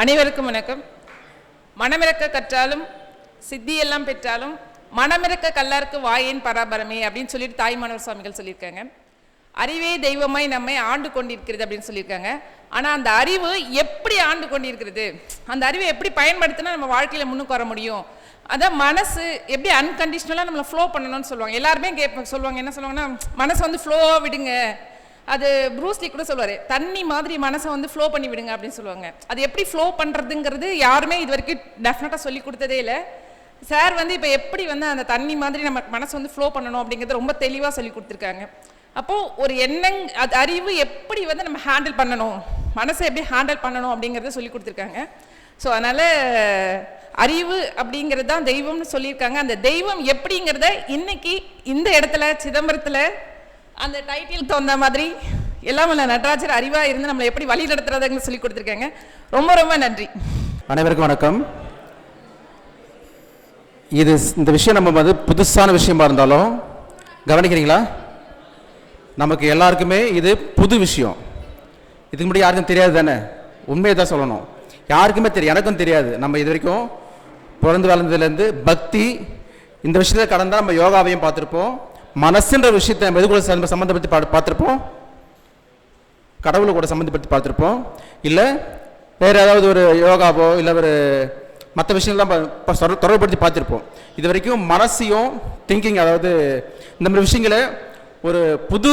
அனைவருக்கும் வணக்கம். மனமிறக்க கற்றாலும் சித்தியெல்லாம் பெற்றாலும் மனமிறக்க கல்லாருக்கு வாயேன் பராபரமே அப்படின்னு சொல்லிட்டு தாய்மானவர் சுவாமிகள் சொல்லியிருக்காங்க. அறிவே தெய்வமாய் நம்மை ஆண்டு கொண்டிருக்கிறது அப்படின்னு சொல்லியிருக்காங்க. ஆனால் அந்த அறிவு எப்படி ஆண்டு கொண்டிருக்கிறது? அந்த அறிவை எப்படி பயன்படுத்தினா நம்ம வாழ்க்கையில் முன்னுக்கு வர முடியும்? அதான் மனசு எப்படி அன்கண்டிஷ்னலாக நம்மளை ஃப்ளோ பண்ணணும்னு சொல்லுவாங்க. எல்லாருமே கேட்ப சொல்லுவாங்க என்ன சொல்லுவாங்கன்னா மனசு வந்து ஃப்ளோவாக விடுங்க. அது ப்ரூஸ்லி கூட சொல்லுவார் தண்ணி மாதிரி மனசை வந்து ஃப்ளோ பண்ணி விடுங்க அப்படின்னு சொல்லுவாங்க. அது எப்படி ஃப்ளோ பண்ணுறதுங்கிறது யாருமே இது வரைக்கும் டெஃபினட்டாக சொல்லி கொடுத்ததே இல்லை. சார் வந்து இப்போ எப்படி வந்து அந்த தண்ணி மாதிரி நம்ம மனசு வந்து ஃப்ளோ பண்ணணும் அப்படிங்கிறத ரொம்ப தெளிவாக சொல்லி கொடுத்துருக்காங்க. அப்போது ஒரு எண்ணங் அது அறிவு எப்படி வந்து நம்ம ஹேண்டில் பண்ணணும் மனசை எப்படி ஹேண்டில் பண்ணணும் அப்படிங்கிறத சொல்லி கொடுத்துருக்காங்க. ஸோ அதனால் அறிவு அப்படிங்கிறது தான் தெய்வம்னு சொல்லியிருக்காங்க. அந்த தெய்வம் எப்படிங்கிறத இன்னைக்கு இந்த இடத்துல சிதம்பரத்தில் அந்த டைட்டில் தகுந்த மாதிரி எல்லாம் இல்லை நடராஜர் அறிவாக இருந்து நம்மளை எப்படி வழி நடத்துறதுன்னு சொல்லி கொடுத்துருக்காங்க. ரொம்ப ரொம்ப நன்றி. அனைவருக்கும் வணக்கம். இது இந்த விஷயம் நம்ம வந்து புதுசான விஷயமா இருந்தாலும் கவனிக்கிறீங்களா? நமக்கு எல்லாருக்குமே இது புது விஷயம். இதுக்கு முன்னாடி யாருக்கும் தெரியாது தானே? உண்மையை தான் சொல்லணும். யாருக்குமே தெரியும் எனக்கும் தெரியாது. நம்ம இது வரைக்கும் பிறந்து வளர்ந்ததுலேருந்து பக்தி இந்த விஷயத்தை கடந்தால் நம்ம யோகாவையும் பார்த்துருப்போம். மனசுன்ற விஷயத்தை நம்ம எது கூட சம்மந்தப்படுத்தி பா பார்த்துருப்போம்? கடவுளை கூட சம்மந்தப்படுத்தி பார்த்துருப்போம்? இல்லை வேறு ஏதாவது ஒரு யோகாவோ இல்லை ஒரு மற்ற விஷயங்கள்லாம் ப- பார்த்துருப்போம். இது வரைக்கும் மனசையும் திங்கிங் அதாவது இந்த மாதிரி விஷயங்களை ஒரு புது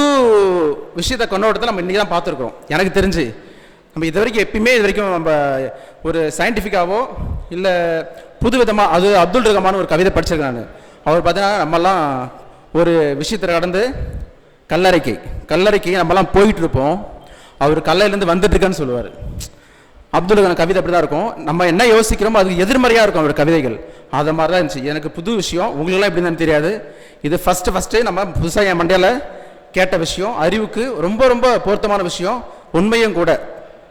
விஷயத்தை கொண்டாடத்தை நம்ம இன்றைக்கி தான் பார்த்துருக்கோம் எனக்கு தெரிஞ்சு. நம்ம இது வரைக்கும் எப்பயுமே இது வரைக்கும் நம்ம ஒரு சயின்டிஃபிக்காவோ இல்லை புது விதமாக அது அப்துல் ரகமான ஒரு கவிதை படிச்சிருக்கேன் நான் அவர் பார்த்தீங்கன்னா நம்மலாம் ஒரு விஷயத்தில் கடந்து கல்லறைக்கு கல்லறைக்கு நம்மலாம் போயிட்டு இருப்போம் அவர் கல்லையிலேருந்து வந்துட்டுருக்கேன்னு சொல்லுவார். அப்துல் கலாம் கவிதை அப்படி தான் இருக்கும். நம்ம என்ன யோசிக்கிறோமோ அதுக்கு எதிர்மறையாக இருக்கும் அவர் கவிதைகள். அதை மாதிரி தான் இருந்துச்சு. எனக்கு புது விஷயம். உங்களுக்கெல்லாம் எப்படின்னு தெரியாது. இது ஃபஸ்ட்டு ஃபஸ்ட்டு நம்ம புதுசாக என் மண்டையில் கேட்ட விஷயம். அறிவுக்கு ரொம்ப ரொம்ப பொருத்தமான விஷயம். உண்மையும் கூட.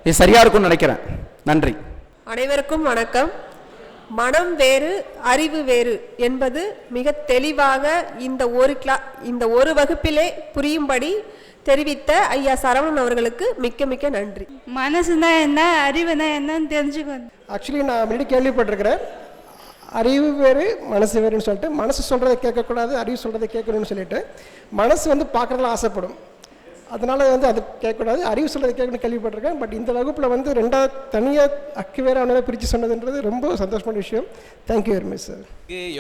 இது சரியாக இருக்கும்னு நினைக்கிறேன். நன்றி. அனைவருக்கும் வணக்கம். மனம் வேறு அறிவு வேறு என்பது மிக தெளிவாக இந்த ஒரு கிளா இந்த ஒரு வகுப்பிலே புரியும்படி தெரிவித்த ஐயா சரவணன் அவர்களுக்கு மிக்க மிக்க நன்றி. மனசுனா என்ன அறிவுனா என்னன்னு தெரிஞ்சுக்கணும் ஆக்சுவலி நான் முன்னாடி கேள்விப்பட்டிருக்கிறேன். அறிவு வேறு மனசு வேறுன்னு சொல்லிட்டு மனசு சொல்கிறத கேட்கக்கூடாது அறிவு சொல்கிறத கேட்கணும்னு சொல்லிட்டு மனசு வந்து பார்க்குறதுல ஆசைப்படும். அதனால் வந்து அது கேட்கக்கூடாது. அறிவு சொல்கிறத கேட்கணும்னு கேள்விப்பட்டிருக்கேன். பட் இந்த வகுப்பில் வந்து ரெண்டாவது தனியாக அக்கு பிரித்து சொன்னதுன்றது ரொம்ப சந்தோஷமான விஷயம். Thank you very much sir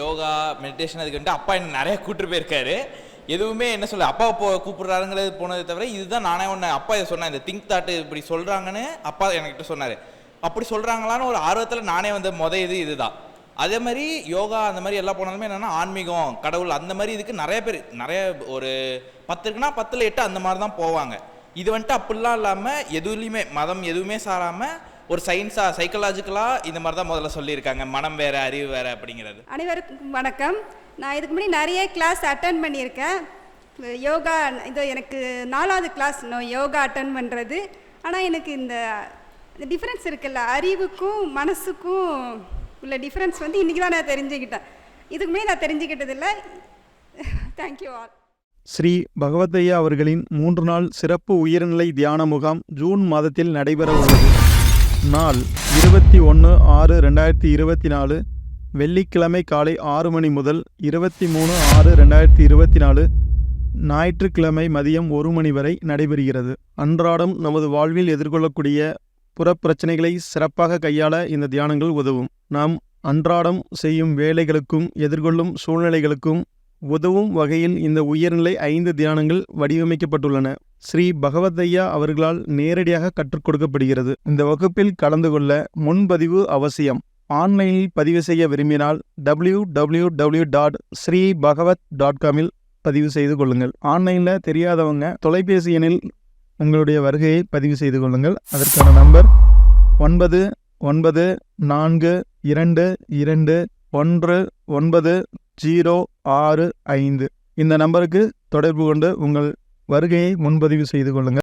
yoga meditation அதுக்கு வந்துட்டு அப்பா என்ன நிறைய கூட்டு போயிருக்காரு. எதுவுமே என்ன சொல்ல அப்பா போ கூப்பிடுறாருங்கிறது போனதை தவிர இதுதான் நானே ஒன்று அப்பா இதை சொன்னேன். இந்த திங்க் தாட்டு இப்படி சொல்கிறாங்கன்னு அப்பா என்கிட்ட சொன்னார். அப்படி சொல்கிறாங்களான்னு ஒரு ஆர்வத்தில் நானே வந்து மொதல் இது இதுதான். அதே மாதிரி யோகா அந்த மாதிரி எல்லாம் போனாலுமே என்னென்னா ஆன்மீகம் கடவுள் அந்த மாதிரி இதுக்கு நிறைய பேர் நிறைய ஒரு பத்து இருக்குன்னா பத்தில் எட்டு அந்த மாதிரி தான் போவாங்க. இது வந்துட்டு அப்படிலாம் இல்லாமல் எதுலேயுமே மதம் எதுவுமே சாராமல் ஒரு சயின்ஸாக சைக்கலாஜிக்கலாக இந்த மாதிரி தான் முதல்ல சொல்லியிருக்காங்க. மனம் வேறு அறிவு வேறு அப்படிங்கிறது. அனைவருக்கும் வணக்கம். நான் இதுக்கு முன்னாடி நிறைய கிளாஸ் அட்டன் பண்ணியிருக்கேன். யோகா இது எனக்கு நாலாவது கிளாஸ் நான் யோகா அட்டன் பண்ணுறது ஆனால் எனக்கு இந்த டிஃப்ரென்ஸ் இருக்குல்ல. அறிவுக்கும் மனசுக்கும் உள்ள டிஃப்ரென்ஸ் வந்து இன்றைக்கி தான் நான் தெரிஞ்சுக்கிட்டேன். இதுக்கு முன்னாடி நான் தெரிஞ்சுக்கிட்டதில்லை. Thank you all Shri Bhagavathaiya அவர்களின் மூன்று நாள் சிறப்பு உயர்நிலை தியான முகாம் ஜூன் மாதத்தில் நடைபெற உள்ளது. நாள் இருபத்தி ஒன்று ஆறு ரெண்டாயிரத்தி இருபத்தி நாலு வெள்ளிக்கிழமை காலை ஆறு மணி முதல் இருபத்தி மூணு ஆறு ரெண்டாயிரத்தி இருபத்தி நாலு ஞாயிற்றுக்கிழமை மதியம் ஒரு மணி வரை நடைபெறுகிறது. அன்றாடம் நமது வாழ்வில் எதிர்கொள்ளக்கூடிய புறப்பிரச்சனைகளை சிறப்பாக கையாள இந்த தியானங்கள் உதவும். நாம் அன்றாடம் செய்யும் வேலைகளுக்கும் எதிர்கொள்ளும் சூழ்நிலைகளுக்கும் உதவும் வகையில் இந்த உயர்நிலை ஐந்து தியானங்கள் வடிவமைக்கப்பட்டுள்ளன. ஸ்ரீ பகவதையா அவர்களால் நேரடியாக கற்றுக் கொடுக்கப்படுகிறது. இந்த வகுப்பில் கலந்து கொள்ள முன்பதிவு அவசியம். ஆன்லைனில் பதிவு செய்ய விரும்பினால் W W W dot Sri Bhagavat dot காமில் பதிவு செய்து கொள்ளுங்கள். ஆன்லைனில் தெரியாதவங்க தொலைபேசி எண்ணில் உங்களுடைய வருகையை பதிவு செய்து கொள்ளுங்கள். அதற்கான நம்பர் ஒன்பது ஒன்பது நான்கு இரண்டு இரண்டு ஒன்று ஒன்பது ஜீரோ ஆறு ஐந்து. இந்த நம்பருக்கு தொடர்பு கொண்டு உங்கள் வருகையை முன்பதிவு செய்து கொள்ளுங்கள்.